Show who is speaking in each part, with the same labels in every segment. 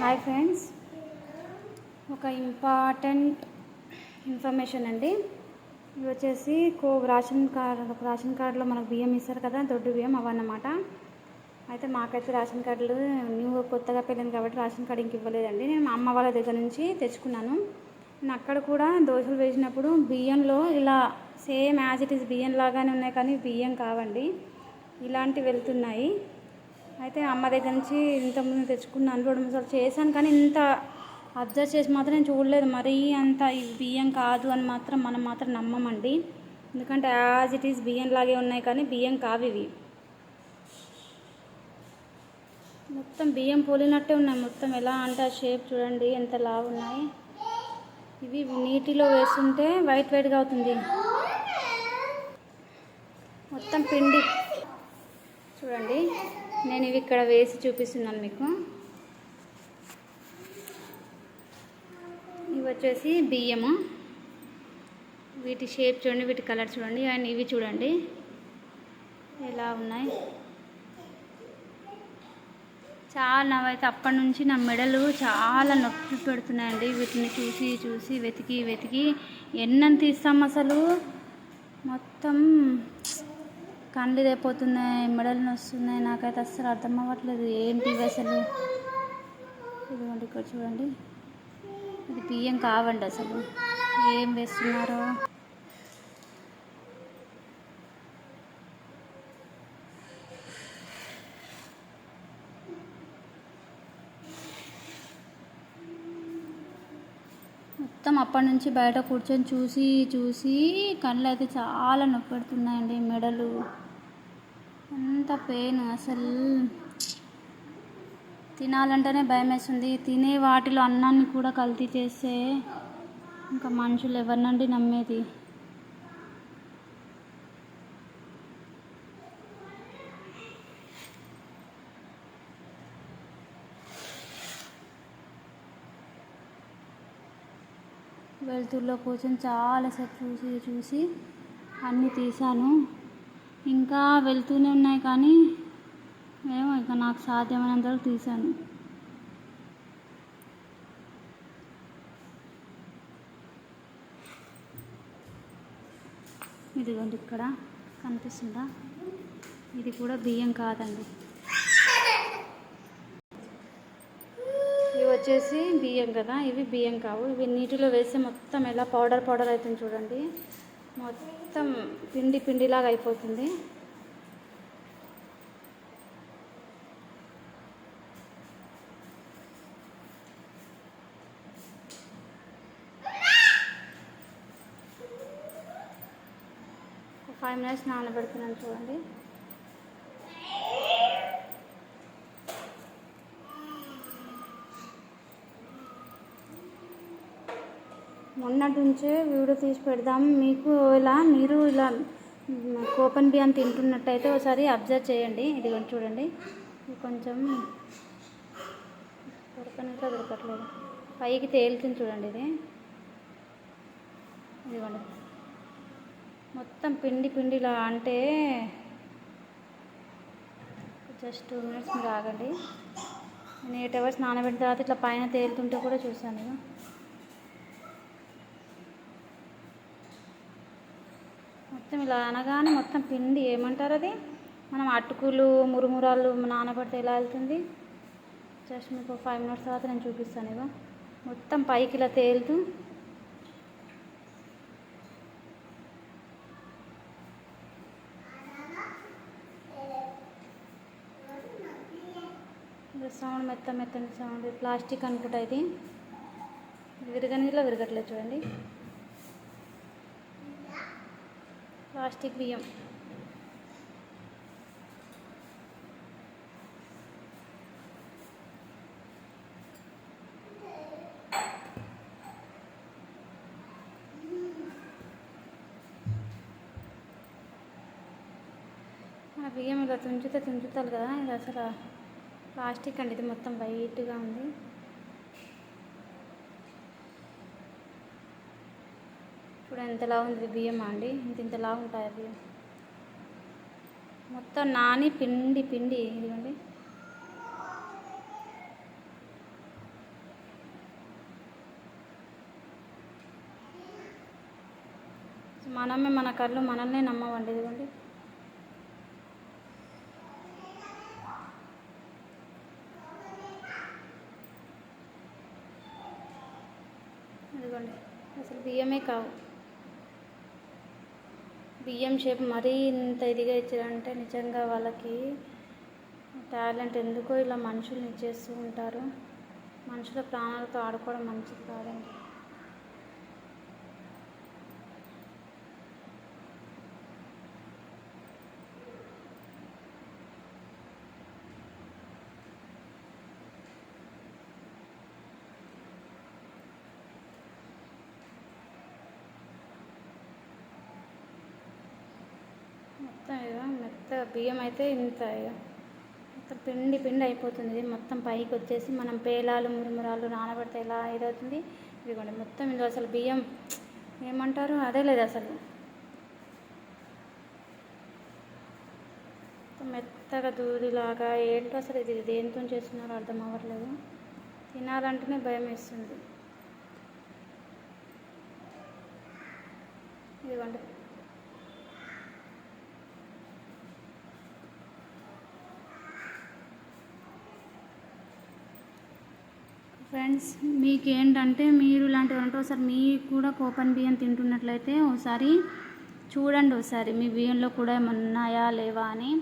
Speaker 1: Hi friends ఒక important information అండి. ఇవి వచ్చేసి కో రేషన్ కార్డు రేషన్ కార్డులో మనకు బియ్యం ఇస్తారు కదా దొడ్డు బియ్యం అవన్నమాట. అయితే మాకైతే రేషన్ కార్డులు న్యూ కొత్తగా పెళ్ళింది కాబట్టి రేషన్ కార్డు ఇంక ఇవ్వలేదండి. నేను మా అమ్మ వాళ్ళ దగ్గర నుంచి తెచ్చుకున్నాను. నేను అక్కడ కూడా దోశలు వేసినప్పుడు బియ్యంలో ఇలా సేమ్ యాజ్ ఇట్ ఈస్ బియ్యం లాగానే ఉన్నాయి కానీ బియ్యం కావండి. ఇలాంటివి వెళ్తున్నాయి. అయితే అమ్మ దగ్గర నుంచి ఇంతకుముందు తెచ్చుకున్నాను రెండు మూడు చేశాను కానీ ఇంత అబ్జర్వ్ చేసి మాత్రం నేను చూడలేదు. మరీ అంత ఇవి బియ్యం కాదు అని మాత్రం మనం మాత్రం నమ్మమండి. ఎందుకంటే యాజ్ ఇట్ ఈస్ బియ్యం లాగే ఉన్నాయి కానీ బియ్యం కావు ఇవి. మొత్తం బియ్యం పోలినట్టే ఉన్నాయి. మొత్తం ఎలా అంటే ఆ షేప్ చూడండి ఎంత లావు ఉన్నాయి. ఇవి నీటిలో వేస్తుంటే వైట్ వైట్గా అవుతుంది. మొత్తం పిండి. చూడండి. నేను ఇవి ఇక్కడ వేసి చూపిస్తున్నాను మీకు. ఇవి వచ్చేసి బియ్యము. వీటి షేప్ చూడండి వీటి కలర్ చూడండి అండ్ ఇవి చూడండి. ఎలా ఉన్నాయి? చాలా నావైతే అప్పటి నుంచి నా మెడలు చాలా నొప్పి పెడుతున్నాయండి. వీటిని చూసి చూసి వెతికి వెతికి ఎన్నని తీస్తాం అసలు? మొత్తం కండ్లు రేపోతున్నాయి మెడలు నొస్తున్నాయి. నాకైతే అస్సలు అర్థం అవ్వట్లేదు. ఏంటి అసలు? ఇదిగోండి ఇక్కడ చూడండి. ఇది బియ్యం కావండి అసలు. ఏం వేస్తున్నారో? మొత్తం అప్పటి నుంచి బయట కూర్చొని చూసి చూసి కళ్ళు అయితే చాలా నొప్పి పెడుతున్నాయండి మెడలు. అంత పెయిన్ అసలు. తినాలంటేనే భయం వేస్తుంది తినే వాటిలో అన్నాన్ని కూడా కల్తీ చేస్తే ఇంకా మనుషులు ఎవరినండి నమ్మేది? వెలుతురులో కూర్చొని చాలాసేపు చూసి చూసి అన్నీ తీశాను. ఇంకా వెళ్తూనే ఉన్నాయి కానీ ఏమో ఇక నాకు సాధ్యమైనంత వరకు తీసాను ఇదిగోండి ఇక్కడ కనిపిస్తుందా? ఇది కూడా బియ్యం కాదండి. ఇవి వచ్చేసి బియ్యం కదా? ఇవి బియ్యం కావు. ఇవి నీటిలో వేస్తే మొత్తం ఎలా పౌడర్ పౌడర్ అవుతుంది చూడండి. మొత్తం పిండి పిండిలాగా అయిపోతుంది. ఫైవ్ మినిట్స్ నానబెడుతున్నాను చూడండి. మొన్నటి నుంచే వీడియో తీసి పెడదాం. మీకు ఇలా మీరు ఇలా కోపన్ బియ్యం తింటున్నట్టయితే ఒకసారి అబ్జర్వ్ చేయండి. ఇది కొంచెం చూడండి. కొంచెం దొరకనట్లా దొరకట్లేదు పైకి తేలుతుంది చూడండి ఇది. ఇదిగోండి. మొత్తం పిండి పిండిలా అంటే జస్ట్ టూ మినిట్స్ మీరు ఆగండి. నేను ఎయిట్ అవర్స్ నానబెట్టిన తర్వాత ఇట్లా పైన తేలుతుంటే కూడా చూసాను నేను. మొత్తం ఇలా అనగానే మొత్తం పిండి ఏమంటారు అది? మనం అటుకులు మురుమురాలు నానబడితే ఎలా వెళ్తుంది? జస్ట్ మీకు ఫైవ్ మినిట్స్ తర్వాత నేను చూపిస్తాను ఇవ్వ. మొత్తం పైకి ఇలా తేలుతూ సౌండ్ మెత్త మెత్తని సౌండ్ ప్లాస్టిక్ అనుకుంటా ఇది. విరగనిలా విరగట్లేదు చూడండి. ప్లాస్టిక్ బియ్యం. ఆ బియ్యం ఇలా తుంచితే తుంచుతారు కదా ఇది అసలు ప్లాస్టిక్ అండి ఇది మొత్తం వైట్గా ఉంది. ఇప్పుడు ఎంతలా ఉంది బియ్యం అండి? ఇంత ఇంతలా ఉంటాయి బియ్యం? మొత్తం నాని పిండి పిండి ఇదిగోండి. మనమే మన కళ్ళు మనల్నే నమ్మవండి ఇదిగోండి. ఇదిగోండి. అసలు బియ్యమే కావు. బియ్యం షేప్ మరీ ఇంత ఇదిగా ఇచ్చారంటే నిజంగా వాళ్ళకి టాలెంట్. ఎందుకో ఇలా మనుషుల్ని ఇచ్చేస్తూ ఉంటారు. మనుషుల ప్రాణాలతో ఆడుకోవడం మంచిది కాదండి. మొత్తం ఇక మెత్త బియ్యం అయితే ఇంత ఇక మొత్తం పిండి పిండి అయిపోతుంది. ఇది మొత్తం పైకి వచ్చేసి మనం పేలాలు మురుమురాలు నానబెడితే ఎలా ఇదవుతుంది? ఇదిగోండి మొత్తం ఇందులో అసలు బియ్యం ఏమంటారు? అదే లేదు అసలు. మెత్తగా దూదిలాగా ఏంటో అసలు ఇది దేంతో చేస్తున్నారో అర్థం అవ్వట్లేదు. తినాలంటేనే భయం వేస్తుంది. ఇదిగోండి. ఫ్రెండ్స్ మీకు ఏంటంటే మీరు ఇలాంటివి అంటే ఒకసారి మీకు కూడా కోపన్ బియ్యం తింటున్నట్లయితే ఒకసారి చూడండి ఒకసారి. మీ బియ్యంలో కూడా ఏమన్నా ఉన్నాయా లేవా అని.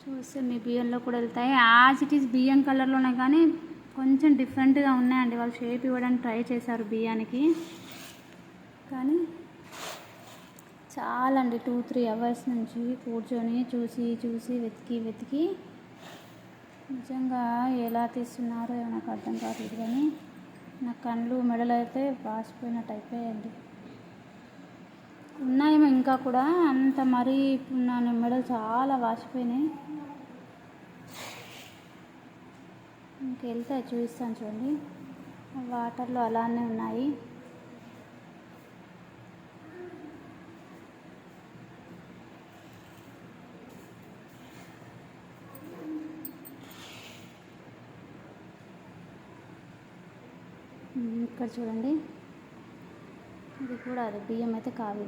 Speaker 1: చూస్తే మీ బియ్యంలో కూడా వెళ్తాయి. యాజ్ ఇట్ ఈస్ బియ్యం కలర్లోనే కానీ కొంచెం డిఫరెంట్గా ఉన్నాయండి. వాళ్ళు షేప్ ఇవ్వడానికి ట్రై చేశారు బియ్యానికి. కానీ చాలా అండి టూ త్రీ అవర్స్ నుంచి కూర్చొని చూసి చూసి వెతికి వెతికి నిజంగా ఎలా తీస్తున్నారో నాకు అర్థం కాలేదు కానీ నా కళ్ళు మెడలు అయితే వాసిపోయినట్టు అయిపోయాయండి ఉన్నాయేమో ఇంకా కూడా అంత మరీ ఇప్పుడు నా మెడలు చాలా వాసిపోయినాయి. ఇంకెళ్తే చూపిస్తాను చూడండి. వాటర్లో అలానే ఉన్నాయి. ఇక్కడ చూడండి. ఇది కూడా అది బియ్యం అయితే కావు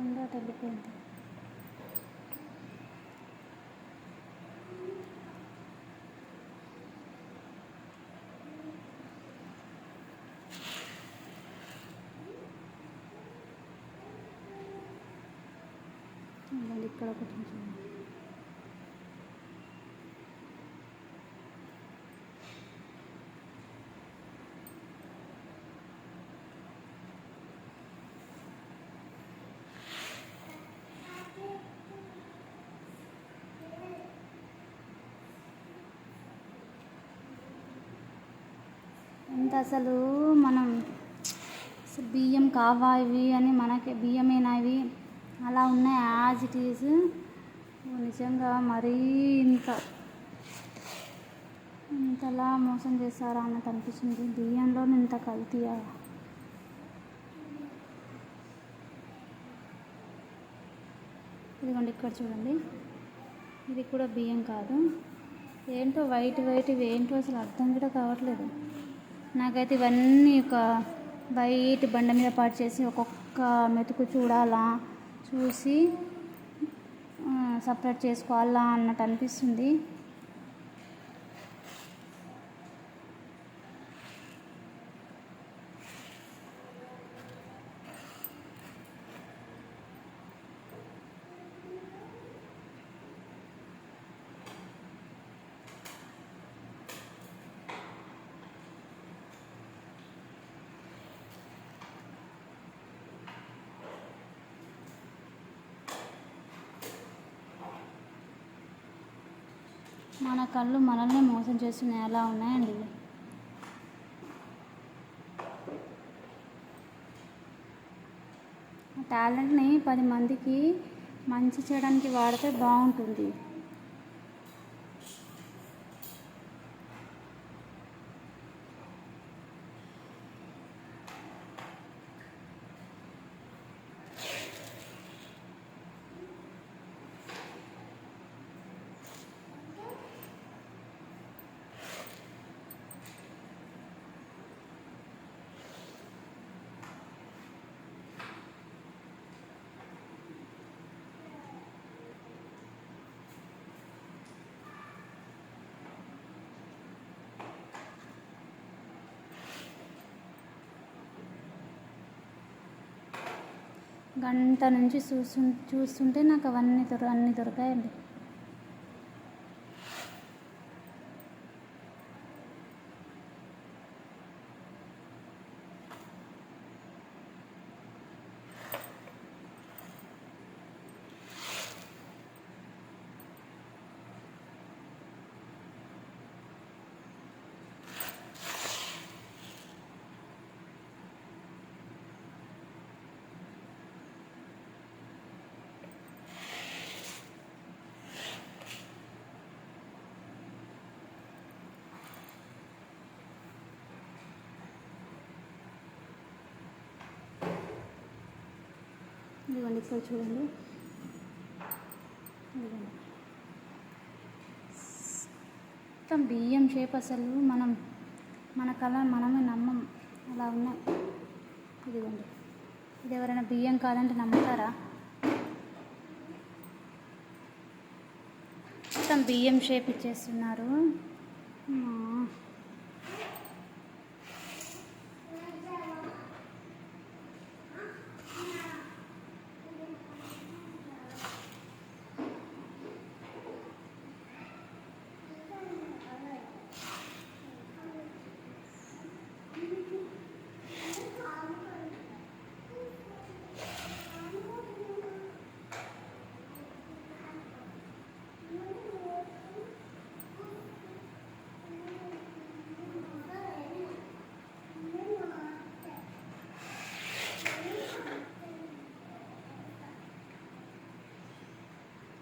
Speaker 1: ఉందో అటు వెళ్ళిపోయింది ఇక్కడ ఒకటి చూడండి ఎంత అసలు మనం బియ్యం కావా ఇవి అని మనకి బియ్యమేనా ఇవి? అలా ఉన్నాయి యాజ్ ఇట్ ఈజ్. నిజంగా మరీ ఇంత ఇంతలా మోసం చేస్తారా అన్నట్టు అనిపించింది బియ్యంలో ఇంత కల్తీయా? ఇదిగోండి ఇక్కడ చూడండి. ఇది కూడా బియ్యం కాదు. ఏంటో వైట్ వైట్ ఇవి ఏంటో అసలు అర్థం కూడా కావట్లేదు. నాకైతే ఇవన్నీ ఒక బయట బండ మీద పాటు చేసి ఒక్కొక్క మెతుకు చూడాలా చూసి సపరేట్ చేసుకోవాలా అన్నట్టు అనిపిస్తుంది. మన కళ్ళు మనల్ని మోసం చేస్తున్నాయి. ఎలా ఉన్నాయండి? టాలెంట్ని పది మందికి మంచి చేయడానికి వాడితే బాగుంటుంది. గంట నుంచి చూస్తు చూస్తుంటే నాకు అవన్నీ దొర అన్నీ దొరికాయండి. ఇదిగోండి ఇక్కడ చూడండి. ఇదిగోండి మొత్తం బియ్యం షేప్ అసలు మనం మన కళ మనమే నమ్మం. అలా ఉన్నాయి. ఇదిగోండి. ఇది ఎవరైనా బియ్యం కాదంటే నమ్ముతారా? మొత్తం బియ్యం షేప్ ఇచ్చేస్తున్నారు.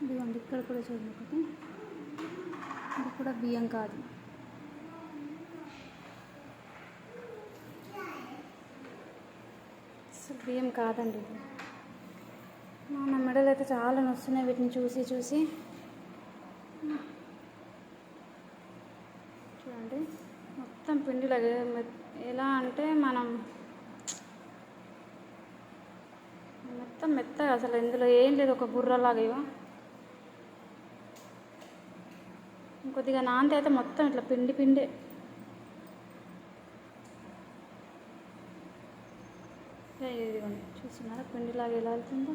Speaker 1: ఇదిగోండి ఇక్కడ కూడా చూడండి ఒకటి. ఇది కూడా బియ్యం కాదు. అసలు బియ్యం కాదండి ఇది. నా మెడలు అయితే చాలా నొస్తున్నాయి వీటిని చూసి చూసి. చూడండి మొత్తం పిండిలాగా ఎలా అంటే మనం మొత్తం మెత్తగా అసలు ఇందులో ఏం లేదు ఒక బుర్రలాగా కొద్దిగా ఇంకొద్దిగా అయితే మొత్తం ఇట్లా పిండి పిండే. ఇది ఇదిగోండి చూస్తున్నారా? పిండిలాగా ఎలా వెళ్తుందో?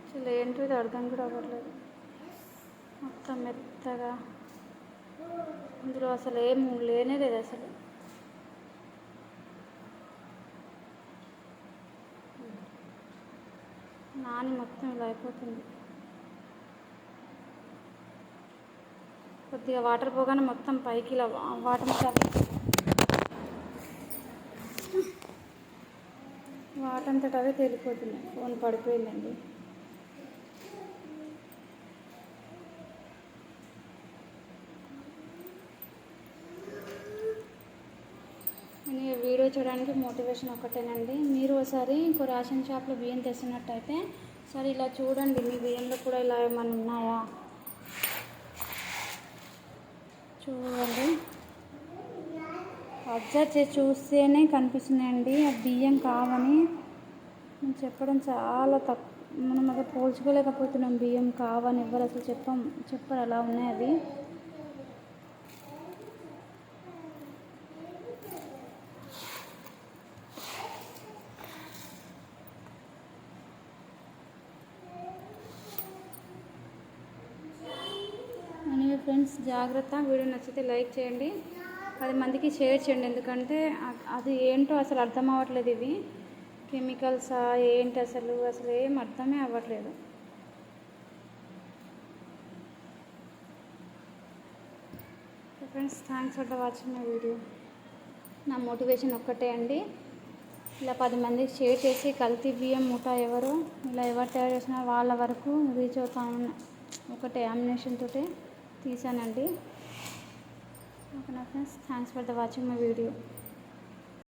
Speaker 1: అసలు ఏంటి ఇది? అర్థం కూడా అవ్వట్లేదు. మొత్తం మెత్తగా ఇందులో అసలు ఏం లేనే లేదు అసలు. నాని మొత్తం ఇలా అయిపోతుంది. కొద్దిగా వాటర్ పోగానే మొత్తం పైకి ఇలా వా- వాటర్ చాలు వాటంతట అవే తేలిపోతున్నాయి. ఫోన్ పడిపోయిందండి నేను ఈ వీడియో చూడడానికి మోటివేషన్ ఒకటేనండి. మీరు ఒకసారి ఇంకో రేషన్ షాప్లో బియ్యం తెస్తున్నట్టయితే సరే ఇలా చూడండి మీ బియ్యంలో కూడా ఇలా ఏమైనా ఉన్నాయా? చూడండి. అబ్జర్వ్ చేసి చూస్తేనే కనిపిస్తున్నాయండి ఆ బియ్యం కావని. నేను చెప్పడం చాలా తక్కువ మనం అక్కడ పోల్చుకోలేకపోతున్నాం బియ్యం కావని. ఎవరు అసలు చెప్పం చెప్పరు. అలా ఉన్నాయి అవి. జాగ్రత్త. వీడియో నచ్చితే లైక్ చేయండి. పది మందికి షేర్ చేయండి. ఎందుకంటే అది ఏంటో అసలు అర్థం అవ్వట్లేదు ఇవి. కెమికల్సా ఏంటి అసలు? అసలు ఏం అర్థమే అవ్వట్లేదు. Friends thanks for the watching my video. నా మోటివేషన్ ఒక్కటే అండి. ఇలా పది మందికి షేర్ చేసి కల్తీ బియ్యం మూట ఎవరు ఇలా ఎవరు తయారు చేసినా వాళ్ళ వరకు రీచ్ అవుతా ఒకటే అమినేషన్ తోటి. తీసానండి ఓకే నా friends thanks for the watching my video